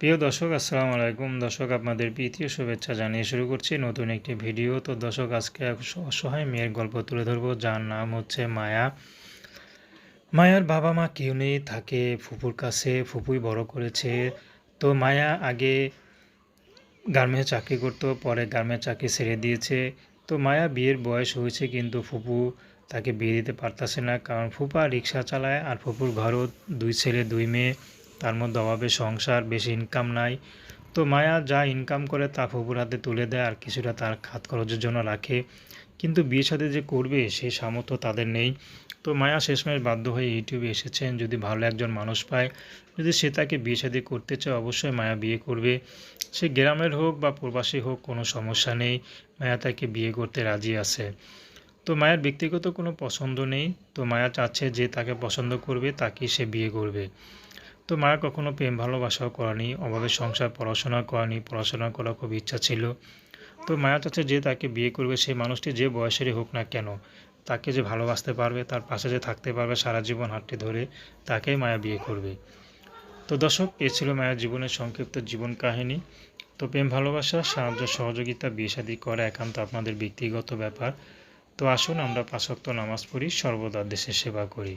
প্রিয় দর্শক, আসসালামু আলাইকুম। দর্শক, আপনাদের প্রীতীয় শুভেচ্ছা জানিয়ে শুরু করছি নতুন একটি ভিডিও। তো দর্শক, আজকে এক অসহায় মেয়ের গল্প তুলে ধরবো, যার নাম হচ্ছে মায়া। মায়ার বাবা মা কেউ নেই, থাকে ফুপুর কাছে, ফুপুই বড় করেছে। তো মায়া আগে গার্মেন্টে চাকরি করতো, পরে গার্মেন্টে চাকরি ছেড়ে দিয়েছে। তো মায়া বিয়ের বয়স হয়েছে, কিন্তু ফুপু তাকে বিয়ে দিতে পারতাছে না। কারণ ফুপা রিক্সা চালায় আর ফুপুর ঘরও দুই ছেলে, দুই মেয়ে। তার মধ্যে অভাবে সংসার, বেশি ইনকাম নাই। তো মায়া যা ইনকাম করে তা ফুপুর হাতে তুলে দেয় আর কিছুটা তার খাত খরচের জন্য রাখে। কিন্তু বিয়ে সাথে যে করবে সেই সামর্থ্য তাদের নেই। তো মায়া শেষমেশ বাধ্য হয়ে ইউটিউবে এসেছেন। যদি ভালো একজন মানুষ পায়, যদি সে তাকে বিয়ে শাদী করতে চায়, অবশ্যই মায়া বিয়ে করবে। সে গ্রামের হোক বা প্রবাসী হোক, কোনো সমস্যা নেই। মায়া তাকে বিয়ে করতে রাজি আছে। তো মায়ের ব্যক্তিগত কোনো পছন্দ নেই। তো মায়া চাচ্ছে যে তাকে পছন্দ করবে, তাকেই সে বিয়ে করবে। তো মায়া কখনো প্রেম ভালোবাসাও করেনি, অভাবে সংসার পড়াশোনা করেনি, পড়াশোনা করার খুব ইচ্ছা ছিল। তো মায়া চাচ্ছে যে তাকে বিয়ে করবে, সেই মানুষটি যে বয়সেরই হোক না কেন, তাকে যে ভালোবাসতে পারবে, তার পাশে যে থাকতে পারবে সারা জীবন হাঁটতে ধরে, তাকেই মায়া বিয়ে করবে। তো দর্শক, এ ছিল মায়ের জীবনের সংক্ষিপ্ত জীবন কাহিনী। তো প্রেম ভালোবাসা, সাহায্য, সহযোগিতা, বিয়ে শাদী করা একান্ত আপনাদের ব্যক্তিগত ব্যাপার। তো আসুন আমরা পাশক্ত নামাজ পড়ি, সর্বদা দেশের সেবা করি।